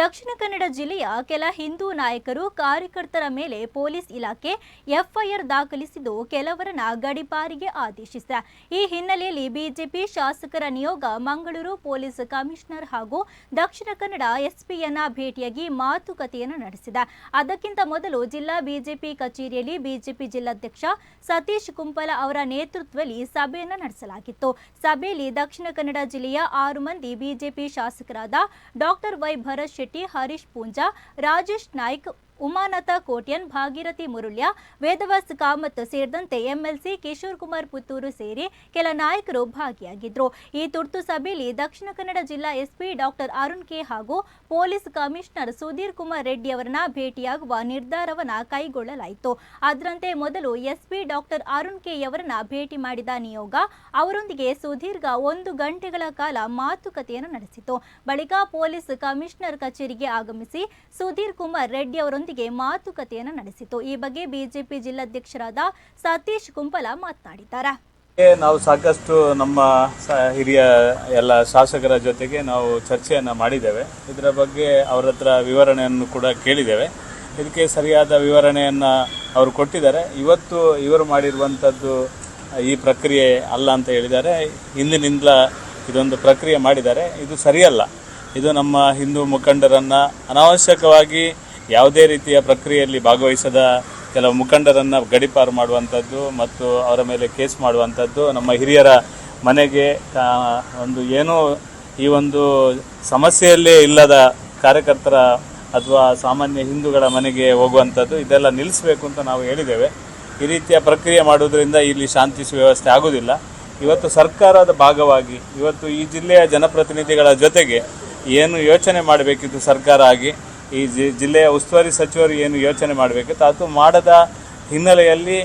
ದಕ್ಷಿಣ ಕನ್ನಡ ಜಿಲ್ಲೆಯ ಕೆಲ ಹಿಂದೂ ನಾಯಕರು ಕಾರ್ಯಕರ್ತರ ಮೇಲೆ ಪೊಲೀಸ್ ಇಲಾಖೆ ಎಫ್ಐಆರ್ ದಾಖಲಿಸಿದ್ದು ಕೆಲವರನ್ನ ಗಡಿಪಾರಿಗೆ ಆದೇಶಿಸಿದೆ. ಈ ಹಿನ್ನೆಲೆಯಲ್ಲಿ ಬಿಜೆಪಿ ಶಾಸಕರ ನಿಯೋಗ ಮಂಗಳೂರು ಪೊಲೀಸ್ ಕಮಿಷನರ್ ಹಾಗೂ ದಕ್ಷಿಣ ಕನ್ನಡ ಎಸ್ಪಿಯನ್ನ ಭೇಟಿಯಾಗಿ ಮಾತುಕತೆಯನ್ನು ನಡೆಸಿದೆ. ಅದಕ್ಕಿಂತ ಮೊದಲು ಜಿಲ್ಲಾ ಬಿಜೆಪಿ ಕಚೇರಿಯಲ್ಲಿ ಬಿಜೆಪಿ ಜಿಲ್ಲಾಧ್ಯಕ್ಷ ಸತೀಶ್ ಕುಂಪಲ ಅವರ ನೇತೃತ್ವದಲ್ಲಿ ಸಭೆಯನ್ನು ನಡೆಸಲಾಗಿತ್ತು. ಸಭೆಯಲ್ಲಿ ದಕ್ಷಿಣ ಕನ್ನಡ ಜಿಲ್ಲೆಯ ಆರು ಮಂದಿ ಬಿಜೆಪಿ ಶಾಸಕರಾದ ಡಾಕ್ಟರ್ ವೈ ಭರತ್ ಹರೀಶ್ ಪೂಂಜಾ ರಾಜೇಶ್ ನಾಯ್ಕ್ ಉಮಾನಾಥ, ಕೋಟ್ಯನ್, ಭಾಗೀರಥಿ ಮುರುಳ್ಯ ವೇದವಾಸ್ ಕಾಮತ್ ಸೇರಿದಂತೆ ಎಂಎಲ್ಸಿ, ಕಿಶೋರ್ ಕುಮಾರ್ ಪುತ್ತೂರು ಸೇರಿ ಕೆಲ ನಾಯಕರು ಭಾಗಿಯಾಗಿದ್ದರು ಈ ತುರ್ತು ಸಭೆಯಲ್ಲಿ ದಕ್ಷಿಣ ಕನ್ನಡ ಜಿಲ್ಲಾ ಎಸ್ಪಿ ಡಾಕ್ಟರ್ ಅರುಣ್ ಕೆ ಹಾಗೂ ಪೊಲೀಸ್ ಕಮಿಷನರ್ ಸುಧೀರ್ ಕುಮಾರ್ ರೆಡ್ಡಿ ಅವರನ್ನ ಭೇಟಿಯಾಗುವ ನಿರ್ಧಾರವನ್ನು ಕೈಗೊಳ್ಳಲಾಯಿತು. ಅದರಂತೆ ಮೊದಲು ಎಸ್ಪಿ ಡಾಕ್ಟರ್ ಅರುಣ್ ಕೆ ಅವರನ್ನ ಭೇಟಿ ಮಾಡಿದ ನಿಯೋಗ, ಅವರೊಂದಿಗೆ ಸುದೀರ್ಘ ಒಂದು ಗಂಟೆಗಳ ಕಾಲ ಮಾತುಕತೆಯನ್ನು ನಡೆಸಿತು. ಬಳಿಕ ಪೊಲೀಸ್ ಕಮಿಷನರ್ ಕಚೇರಿಗೆ ಆಗಮಿಸಿ ಸುಧೀರ್ ಕುಮಾರ್ ರೆಡ್ಡಿ ಅವರೊಂದಿಗೆ ಮಾತುಕತೆಯನ್ನು ನಡೆಸಿತು. ಈ ಬಗ್ಗೆ ಬಿಜೆಪಿ ಜಿಲ್ಲಾಧ್ಯಕ್ಷರಾದ ಸತೀಶ್ ಕುಂಪಲ ಮಾತನಾಡಿದ್ದಾರೆ. ನಾವು ಸಾಕಷ್ಟು ನಮ್ಮ ಹಿರಿಯ ಎಲ್ಲ ಶಾಸಕರ ಜೊತೆಗೆ ನಾವು ಚರ್ಚೆಯನ್ನು ಮಾಡಿದ್ದೇವೆ. ಇದರ ಬಗ್ಗೆ ಅವರ ಹತ್ರ ವಿವರಣೆಯನ್ನು ಕೂಡ ಕೇಳಿದ್ದೇವೆ. ಇದಕ್ಕೆ ಸರಿಯಾದ ವಿವರಣೆಯನ್ನು ಅವರು ಕೊಟ್ಟಿದ್ದಾರೆ. ಇವತ್ತು ಇವರು ಮಾಡಿರುವಂಥದ್ದು ಈ ಪ್ರಕ್ರಿಯೆ ಅಲ್ಲ ಅಂತ ಹೇಳಿದ್ದಾರೆ. ಹಿಂದಿನಿಂದಲ ಇದೊಂದು ಪ್ರಕ್ರಿಯೆ ಮಾಡಿದ್ದಾರೆ. ಇದು ಸರಿಯಲ್ಲ. ಇದು ನಮ್ಮ ಹಿಂದೂ ಮುಖಂಡರನ್ನು ಅನಾವಶ್ಯಕವಾಗಿ ಯಾವುದೇ ರೀತಿಯ ಪ್ರಕ್ರಿಯೆಯಲ್ಲಿ ಭಾಗವಹಿಸದ ಕೆಲವು ಮುಖಂಡರನ್ನು ಗಡಿಪಾರು ಮಾಡುವಂಥದ್ದು ಮತ್ತು ಅವರ ಮೇಲೆ ಕೇಸ್ ಮಾಡುವಂಥದ್ದು ನಮ್ಮ ಹಿರಿಯರ ಮನೆಗೆ ಒಂದು ಏನೂ ಈ ಒಂದು ಸಮಸ್ಯೆಯಲ್ಲೇ ಇಲ್ಲದ ಕಾರ್ಯಕರ್ತರ ಅಥವಾ ಸಾಮಾನ್ಯ ಹಿಂದೂಗಳ ಮನೆಗೆ ಹೋಗುವಂಥದ್ದು ಇದೆಲ್ಲ ನಿಲ್ಲಿಸಬೇಕು ಅಂತ ನಾವು ಹೇಳಿದ್ದೇವೆ. ಈ ರೀತಿಯ ಪ್ರಕ್ರಿಯೆ ಮಾಡುವುದರಿಂದ ಇಲ್ಲಿ ಶಾಂತಿ ಸುವ್ಯವಸ್ಥೆ ಆಗುವುದಿಲ್ಲ. ಇವತ್ತು ಸರ್ಕಾರದ ಭಾಗವಾಗಿ, ಇವತ್ತು ಈ ಜಿಲ್ಲೆಯ ಜನಪ್ರತಿನಿಧಿಗಳ ಜೊತೆಗೆ ಏನು ಯೋಚನೆ ಮಾಡಬೇಕಿತ್ತು ಸರ್ಕಾರ ಆಗಿ ಈ ಜಿಲ್ಲೆಯ ಉಸ್ತುವಾರಿ ಸಚಿವರು ಏನು ಯೋಚನೆ ಮಾಡಬೇಕಿತ್ತು ಅದು ಮಾಡದ ಹಿನ್ನೆಲೆಯಲ್ಲಿ